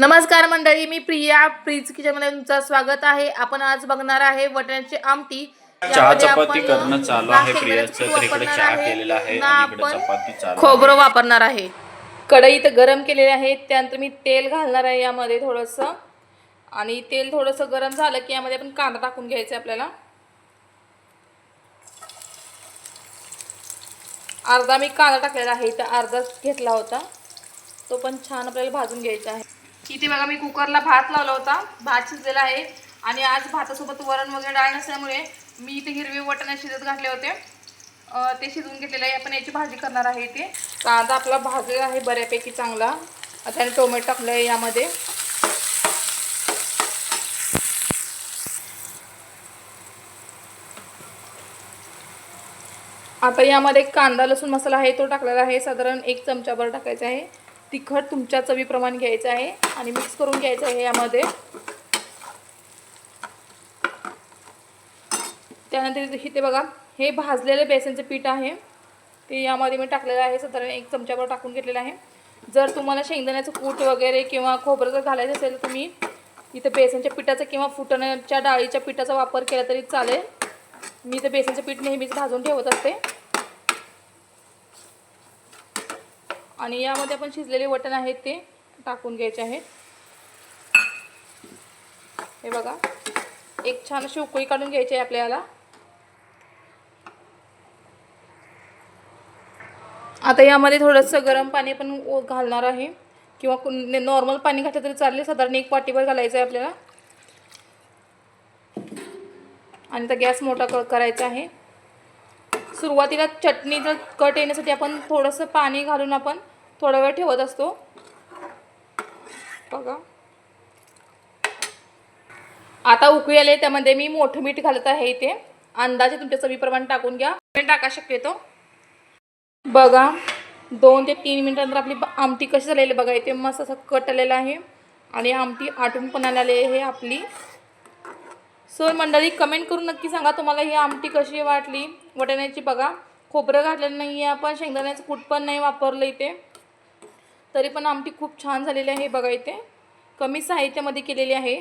नमस्कार मंडळी मी प्रिया. प्रीज किचनमध्ये तुमचं स्वागत आहे. आपण आज बघणार आहे वटाण्याची आमटी. चहा यामध्ये चपाती आपण, करणं चालू ना आहे. शेंगदाण्याचं प्रियाचं कूट तर इकडे वापरणार चहा आहे, केलेला आहे ना आणि इकडे आपण चपाती चालू आहे. खोबरं वापरणार आहे. कढईत गरम केलेले आहे. त्यानंतर मी तेल घालणार आहे यामध्ये थोडंसं. आणि तेल थोडंसं गरम झालं की यामध्ये आपण कांदा टाकून घ्यायचा आहे आपल्याला. अर्धा मी कांदा टाकलेला आहे. इथं अर्धाच घेतला होता. तो पण छान आपल्याला भाजून घ्यायचा आहे. इथे बघा मी कुकरला भात लावला होता. भात शिजलेला आहे. आणि आज भातासोबत वरण वगैरे डाळ नसल्यामुळे मी इथे हिरवे वटाणे शिजत घातले होते. ते शिजवून घेतलेले आहे. आपण याची भाजी करणार आहे इथे. कांदा आपला भाजलेला आहे बऱ्यापैकी चांगला. आता टोमॅटो टाकलं आहे यामध्ये. आता यामध्ये कांदा लसूण मसाला आहे तो टाकलेला आहे. साधारण एक चमचाभर टाकायचा आहे. तिखट तुमच्या चवीप्रमाणे घ्यायचं आहे आणि मिक्स करून घ्यायचं आहे यामध्ये. त्यानंतर इथे- बघा हे भाजलेलं बेसनचं पीठ आहे. ते यामध्ये मी टाकलेलं आहे. साधारण एक चमच्यावर टाकून घेतलेलं आहे. जर तुम्हाला शेंगदाण्याचं कूट वगैरे किंवा खोबरं जर घालायचं असेल तर तुम्ही इथं बेसनच्या पिठाचा किंवा फुटण्याच्या डाळीच्या पिठाचा वापर केला तरी चालेल. मी इथं बेसनचं पीठ नेहमीच भाजून ठेवत असते. आणि यामध्ये आपण शिजलेले वटण आहेत ते टाकून घ्यायचे आहेत. हे बघा एक छान अशी उकळी काढून घ्यायची आहे आपल्याला. आता यामध्ये थोडंसं गरम पाणी पण घालणार आहे. किंवा नॉर्मल पाणी घातलं तरी चालेल साधारण एक वाटीभर घालायचं आहे आपल्याला. आणि आता गॅस मोठा क करायचा आहे. सुरुवातीला चटणीचं कट येण्यासाठी आपण थोडंसं पाणी घालून आपण थोडा वेळ ठेवत असतो. बघा. आता उकळी आले त्यामध्ये मी मोठं मीठ घालत आहे इथे. अंदाजे तुमच्या चवीप्रमाणे टाकून घ्या. टाका शक्यतो. बघा दोन ते तीन मिनिटानंतर आपली आमटी कशी झालेली बघा. इथे मस्त असं कट आलेलं आहे. आणि आमटी आटून पण आलेली आहे आपली. सर मंडळी कमेंट करून नक्की सांगा तुम्हाला ही आमटी कशी वाटली. वटाण्याची बघा खोबरं घातलेलं नाही आहे आपण शेंगदाण्याचं कूट पण नाही वापरलं इथे. तरी पण आमटी खूप छान झालेली आहे बघा इथे. कमी साहित्यामध्ये केलेली आहे.